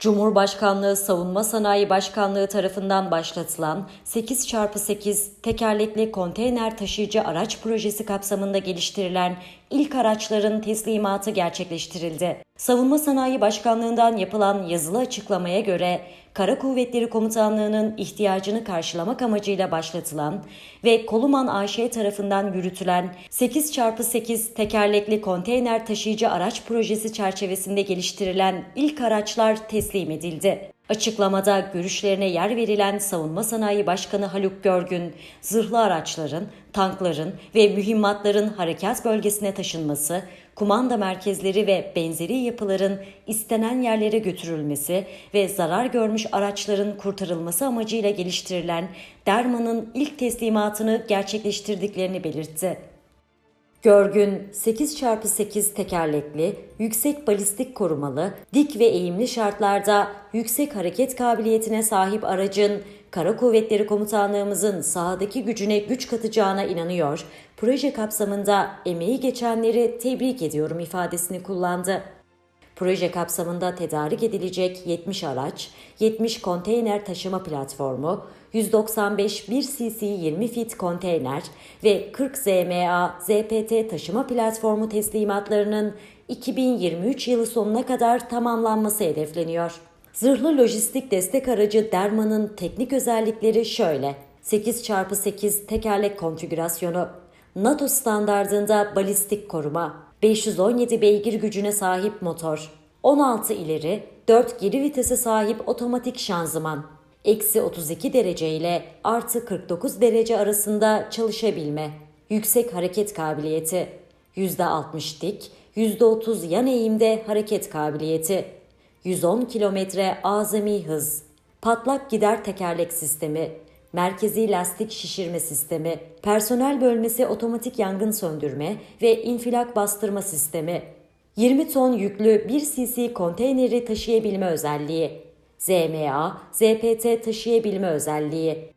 Cumhurbaşkanlığı Savunma Sanayi Başkanlığı tarafından başlatılan 8x8 tekerlekli konteyner taşıyıcı araç projesi kapsamında geliştirilen ilk araçların teslimatı gerçekleştirildi. Savunma Sanayi Başkanlığından yapılan yazılı açıklamaya göre Kara Kuvvetleri Komutanlığı'nın ihtiyacını karşılamak amacıyla başlatılan ve Koluman AŞ tarafından yürütülen 8x8 tekerlekli konteyner taşıyıcı araç projesi çerçevesinde geliştirilen ilk araçlar teslim edildi. Açıklamada görüşlerine yer verilen Savunma Sanayi Başkanı Haluk Görgün, zırhlı araçların, tankların ve mühimmatların harekat bölgesine taşınması, kumanda merkezleri ve benzeri yapıların istenen yerlere götürülmesi ve zarar görmüş araçların kurtarılması amacıyla geliştirilen Derman'ın ilk teslimatını gerçekleştirdiklerini belirtti. Görgün 8x8 tekerlekli, yüksek balistik korumalı, dik ve eğimli şartlarda yüksek hareket kabiliyetine sahip aracın Kara Kuvvetleri Komutanlığımızın sahadaki gücüne güç katacağına inanıyor, proje kapsamında emeği geçenleri tebrik ediyorum ifadesini kullandı. Proje kapsamında tedarik edilecek 70 araç, 70 konteyner taşıma platformu, 195 1 cc 20 fit konteyner ve 40 ZMA ZPT taşıma platformu teslimatlarının 2023 yılı sonuna kadar tamamlanması hedefleniyor. Zırhlı lojistik destek aracı Derman'ın teknik özellikleri şöyle. 8x8 tekerlek konfigürasyonu, NATO standardında balistik koruma, 517 beygir gücüne sahip motor, 16 ileri, 4 geri vitese sahip otomatik şanzıman, eksi 32 derece ile artı 49 derece arasında çalışabilme, yüksek hareket kabiliyeti, %60 dik, %30 yan eğimde hareket kabiliyeti, 110 kilometre azami hız, patlak gider tekerlek sistemi, merkezi lastik şişirme sistemi, personel bölmesi otomatik yangın söndürme ve infilak bastırma sistemi, 20 ton yüklü 1 cc konteyneri taşıyabilme özelliği, ZMA, ZPT taşıyabilme özelliği,